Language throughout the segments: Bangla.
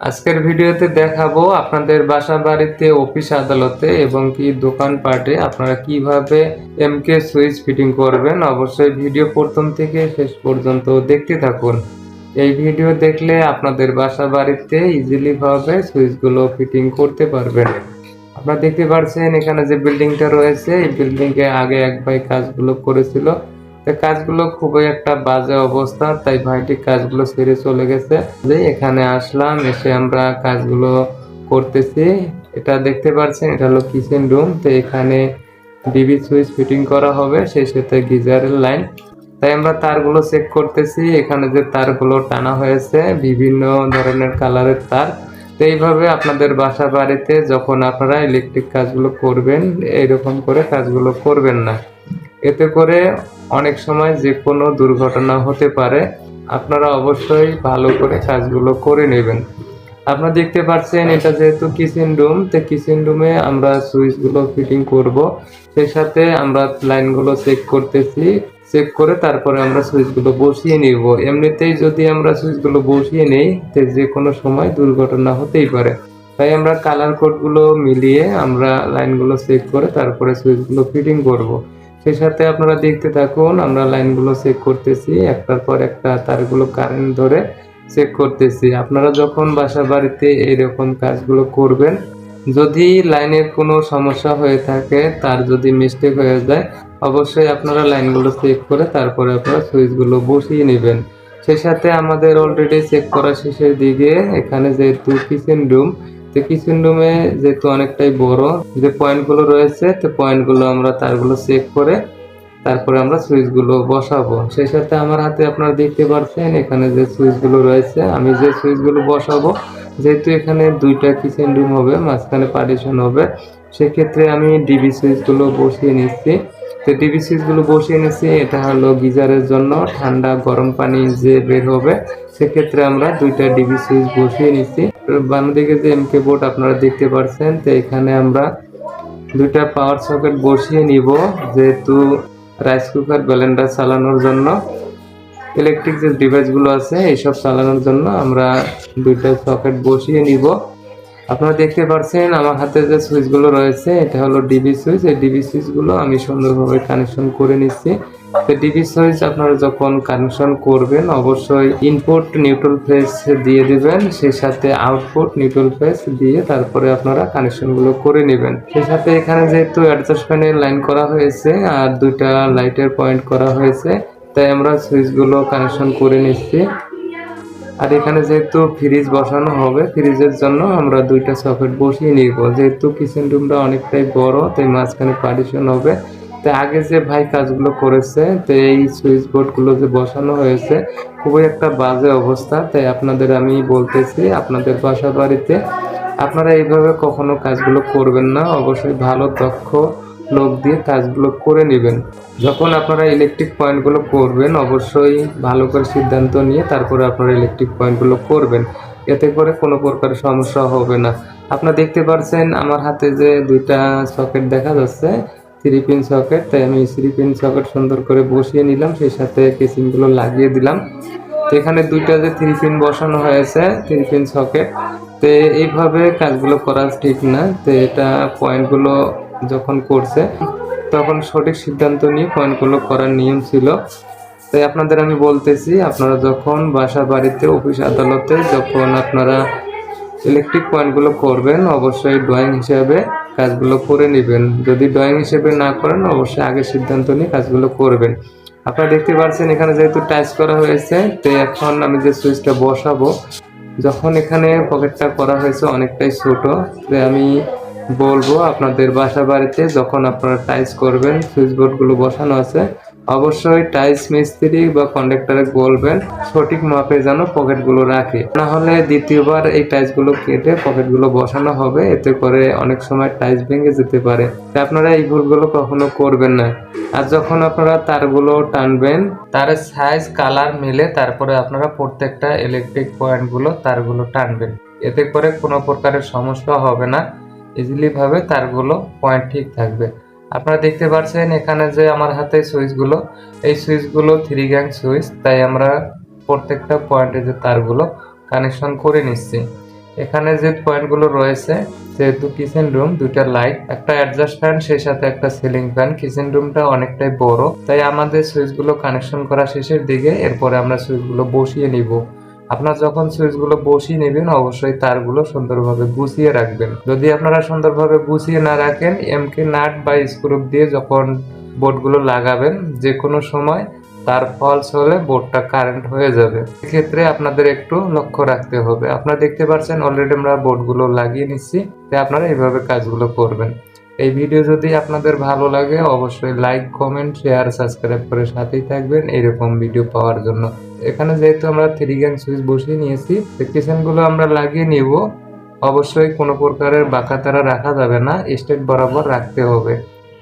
আজকের ভিডিওতে দেখাবো আপনাদের বাসা বাড়িতে অফিস আদালতে এবং কি দোকানপাটে আপনারা কীভাবে এমকে সুইচ ফিটিং করবেন। অবশ্যই ভিডিও প্রথম থেকে শেষ পর্যন্ত দেখতে থাকুন। এই ভিডিও দেখলে আপনাদের বাসা বাড়িতে ইজিলি ভাবে সুইচগুলো ফিটিং করতে পারবেন। আপনারা দেখতে পাচ্ছেন এখানে যে বিল্ডিংটা রয়েছে, এই বিল্ডিং এ আগে এক ভাই কাজগুলো করেছিল। কাজগুলো খুবই একটা বাজে অবস্থা, তাই ভাইটি কাজগুলো ছেড়ে চলে গেছে। যে এখানে আসলাম, এসে আমরা কাজগুলো করতেছি। এটা দেখতে পাচ্ছেন এটা হলো কিচেন রুম তো এখানে ডিবি সুইচ ফিটিং করা হবে, সেই সাথে গিজারের লাইন। তাই আমরা তারগুলো চেক করতেছি, এখানে যে তারগুলো টানা হয়েছে, বিভিন্ন ধরনের কালারের তার। তো এইভাবে আপনাদের বাসা বাড়িতে যখন আপনারা ইলেকট্রিক কাজগুলো করবেন, এইরকম করে কাজগুলো করবেন না। এতে করে অনেক সময় যে কোনো দুর্ঘটনা হতে পারে, আপনারা অবশ্যই ভালো করে কাজগুলো করে নেবেন। আপনারা দেখতে পাচ্ছেন, এটা যেহেতু কিচেন রুম তো কিচেন রুমে আমরা সুইচগুলো ফিটিং করব। সেই সাথে আমরা লাইনগুলো চেক করতেছি চেক করে তারপরে আমরা সুইচগুলো বসিয়ে নিব। এমনিতেই যদি আমরা সুইচগুলো বসিয়ে নেই, তো যে কোনো সময় দুর্ঘটনা হতেই পারে। তাই আমরা কালার কোডগুলো মিলিয়ে আমরা লাইনগুলো চেক করে তারপরে সুইচগুলো ফিটিং করব। সেই সাথে আপনারা দেখতে থাকুন, আমরা লাইনগুলো চেক করতেছি, একটার পর একটা তারগুলো কারেন্ট ধরে চেক করতেছি। আপনারা যখন বাসা বাড়িতে এইরকম কাজগুলো করবেন, যদি লাইনের কোনো সমস্যা হয়ে থাকে, তার যদি মিস্টেক হয়ে যায়, অবশ্যই আপনারা লাইনগুলো চেক করে তারপরে আপনারা সুইচগুলো বসিয়ে নেবেন। সেই সাথে আমাদের অলরেডি চেক করা শেষের দিকে, এখানে যেহেতু কিচেন রুম তো কিচেন রুমে যেহেতু অনেকটাই বড়, যে পয়েন্টগুলো রয়েছে, তো পয়েন্টগুলো আমরা তারগুলো চেক করে তারপরে আমরা সুইচগুলো বসাবো। সেই সাথে আমার হাতে আপনারা দেখতে পাচ্ছেন এখানে যে সুইচগুলো রয়েছে, আমি যে সুইচগুলো বসাবো, যেহেতু এখানে দুইটা কিচেন রুম হবে, মাঝখানে পার্টিশন হবে, সেক্ষেত্রে আমি ডিবি সুইচগুলো বসিয়ে নিচ্ছি। তো ডিবি সুইচগুলো বসিয়ে নিচ্ছি, এটা হলো গিজারের জন্য ঠান্ডা গরম পানি যে বের হবে, সেক্ষেত্রে আমরা দুইটা ডিবি সুইচ বসিয়ে নিচ্ছি। বাম দিকে যে এমকে বোর্ড আপনারা দেখতে পাচ্ছেন তো এখানে আমরা দুইটা পাওয়ার সকেট বসিয়ে নিব, যেহেতু রাইস কুকার ব্লেন্ডার চালানোর জন্য। ইলেকট্রিক যে ডিভাইসগুলো আছে, এইসব চালানোর জন্য আমরা দুইটা সকেট বসিয়ে নিব। আপনারা দেখতে পাচ্ছেন আমার হাতে যে সুইচগুলো রয়েছে, এটা হলো ডিবি সুইচ এই ডিবি সুইচগুলো আমি সুন্দরভাবে কানেকশন করে নিচ্ছি। ডিবি সুইচ আপনারা যখন কানেকশন করবেন, অবশ্যই ইনপুট নিউট্রাল ফেস দিয়ে দিবেন, সেই সাথে আউটপুট নিউট্রাল ফেস দিয়ে তারপরে আপনারা কানেকশনগুলো করে নেবেন। সেই সাথে এখানে যেহেতু অ্যাডজাস্ট ফ্যানের লাইন করা হয়েছে আর দুইটা লাইটের পয়েন্ট করা হয়েছে, তাই আমরা সুইচগুলো কানেকশন করে নিচ্ছি। আর এখানে যেহেতু ফ্রিজ বসানো হবে ফ্রিজের জন্য আমরা দুইটা সকেট বসিয়ে নিব। যেহেতু কিচেন রুমটা অনেকটাই বড়, তাই মাঝখানে পার্টিশন হবে। তো আগে যে ভাই কাজগুলো করেছে, তো এই সুইচ বোর্ডগুলো যে বসানো হয়েছে, খুবই একটা বাজে অবস্থা। তাই আপনাদের আমি বলতেছি, আপনাদের বাসা বাড়িতে আপনারা এইভাবে কখনো কাজগুলো করবেন না। অবশ্যই ভালো, দক্ষ লোক দিয়ে কাজগুলো করে নেবেন। যখন আপনারা ইলেকট্রিক পয়েন্টগুলো করবেন, অবশ্যই ভালো করে সিদ্ধান্ত নিয়ে তারপরে আপনারা ইলেকট্রিক পয়েন্টগুলো করবেন। এতে করে কোনো প্রকার সমস্যা হবে না। আপনারা দেখতে পাচ্ছেন আমার হাতে যে দুইটা সকেট দেখা যাচ্ছে থ্রি পিন সকেট, তাই আমি থ্রি পিন সকেট সুন্দর করে বসিয়ে নিলাম, সেই সাথে কেসিংগুলো লাগিয়ে দিলাম। তো এখানে দুইটা যে থ্রি পিন বসানো হয়েছে, থ্রি পিন সকেট, তো এইভাবে কাজগুলো করা ঠিক না, তো এটা পয়েন্টগুলো যখন করছে, তখন সঠিক সিদ্ধান্ত নিয়ে পয়েন্টগুলো করার নিয়ম ছিল। তাই আপনাদের আমি বলতেছি, আপনারা যখন বাসা বাড়িতে, অফিস আদালতে, যখন আপনারা ইলেকট্রিক পয়েন্টগুলো করবেন, অবশ্যই ড্রয়িং হিসাবে কাজগুলো করে নেবেন। যদি ড্রয়িং হিসেবে না করেন, অবশ্যই আগে সিদ্ধান্ত নিয়ে কাজগুলো করবেন। আপনারা দেখতে পাচ্ছেন এখানে যেহেতু টাচ করা হয়েছে, তো এখন আমি যে সুইচটা বসাবো, যখন এখানে পকেটটা করা হয়েছে অনেকটাই ছোট, তো আমি বলব আপনাদের বাসা বাড়িতে যখন আপনারা টাইচ করবেন, সুইচ বোর্ডগুলো বসানো আছে অবশ্যই টাইস মিস্ত্রি বা কন্ডাক্টরে বলবেন, সঠিক মাপে যেন পকেটগুলো রাখে। না হলে দ্বিতীয়বার এই টাইসগুলো কেটে পকেটগুলো বসানো হবে, এতে করে অনেক সময় টাইস ভেঙে যেতে পারে। আপনারা এই ভুলগুলো কখনো করবেন না। আর যখন আপনারা তারগুলো টানবেন, তার সাইজ কালার মিলে তারপরে আপনারা প্রত্যেকটা ইলেকট্রিক পয়েন্টগুলো তারগুলো টানবেন। এতে করে কোনো প্রকারের সমস্যা হবে না। ইজিলি ভাবে তারগুলো পয়েন্ট ঠিক থাকবে। আপনারা দেখতে পাচ্ছেন এখানে যে আমার হাতে সুইচগুলো, এই সুইচগুলো থ্রি গ্যাং সুইচ, তাই আমরা প্রত্যেকটা পয়েন্টে যে তারগুলো কানেকশন করে নিচ্ছি। এখানে যে পয়েন্টগুলো রয়েছে, যেহেতু কিচেন রুম দুইটা লাইট একটা অ্যাডজাস্ট ফ্যান সেই সাথে একটা সিলিং ফ্যান কিচেন রুমটা অনেকটাই বড়, তাই আমাদের সুইচগুলো কানেকশন করা শেষের দিকে, এরপরে আমরা সুইচগুলো বসিয়ে নিব। আপনার যখন সুইচগুলো বসিয়ে নেবেন, অবশ্যই তারগুলো সুন্দরভাবে গুছিয়ে রাখবেন। যদি আপনারা সুন্দরভাবে গুছিয়ে না রাখেন এমকে নাট বা স্ক্রুপ দিয়ে যখন বোর্ডগুলো লাগাবেন যে কোনো সময় তার ফলস হলে বোর্ডটা কারেন্ট হয়ে যাবে। এক্ষেত্রে আপনাদের একটু লক্ষ্য রাখতে হবে। আপনারা দেখতে পাচ্ছেন অলরেডি আমরা বোর্ডগুলো লাগিয়ে নিচ্ছি। তাই আপনারা এইভাবে কাজগুলো করবেন। এই ভিডিও যদি আপনাদের ভালো লাগে, অবশ্যই লাইক কমেন্ট শেয়ার সাবস্ক্রাইব করে সাথেই থাকবেন এরকম ভিডিও পাওয়ার জন্য। এখানে যেহেতু আমরা থ্রি গ্যাং সুইচ বসিয়ে নিয়েছি গুলো আমরা লাগিয়ে নিব। অবশ্যই কোনো প্রকারের বাঁকা তারা রাখা যাবে না স্টেট বরাবর রাখতে হবে।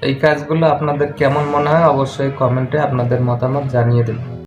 এই কাজগুলো আপনাদের কেমন মনে হয়, অবশ্যই কমেন্টে আপনাদের মতামত জানিয়ে দেবেন।